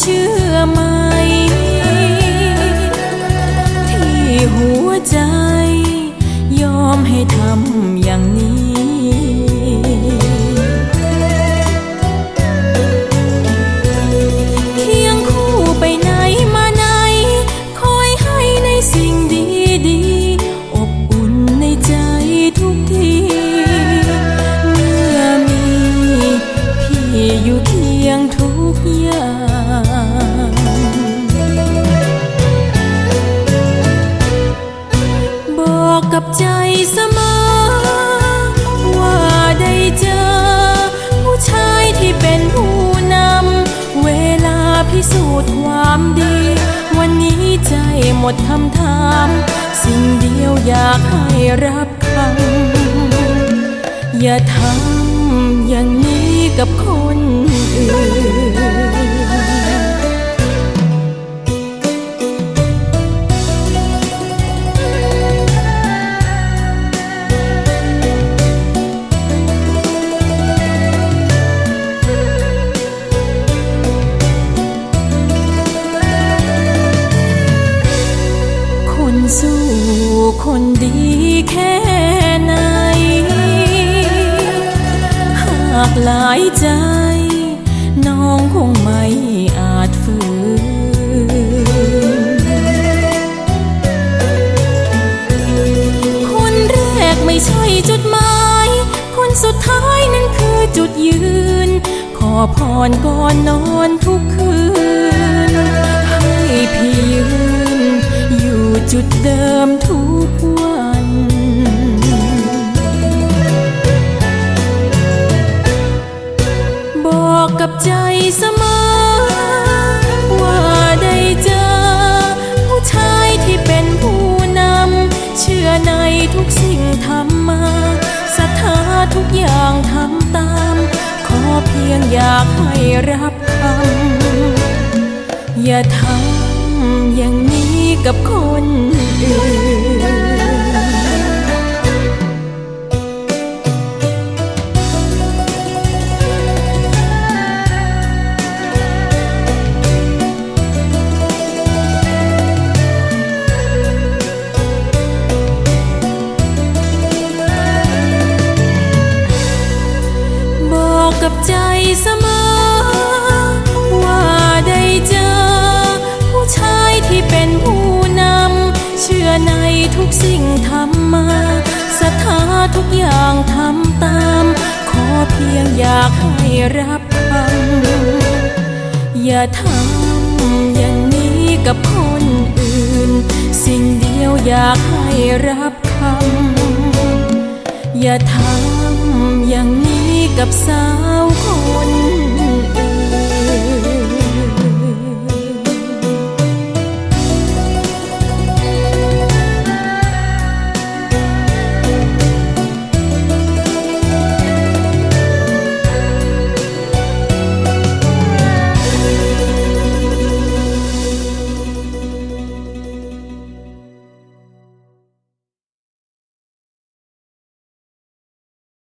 เชื่อมา พูดความดี วันนี้ใจหมดคำถาม สิ่งเดียวอยากให้รับคำอย่าทำอย่างนี้กับคนอื่น คนดีแค่ไหน หากหลายใจ น้องคงไม่อาจฝืน คนแรกไม่ใช่จุดหมาย คนสุดท้ายนั้นคือจุดยืน ขอพรก่อนนอนทุกคืน ให้พี่ยืน อยู่จุดเดิมทุ กับใจเสมอ ว่าได้เจอ ผู้ชายที่เป็นผู้นำ เชื่อในทุกสิ่งทำมาศรัทธาทุกอย่างทำตาม ขอเพียงอยากให้รับคำ อย่าทำอย่างนี้กับคนอื่น กับใจเสมอ ว่าได้เจอ ผู้ชายที่เป็นผู้นำ เชื่อในทุกสิ่งทำมาศรัทธาทุกอย่างทำตาม ขอเพียงอยากให้รับคำอย่าทำอย่างนี้กับคนอื่น สิ่งเดียวอยากให้รับคำอย่าทำ กับสาวคน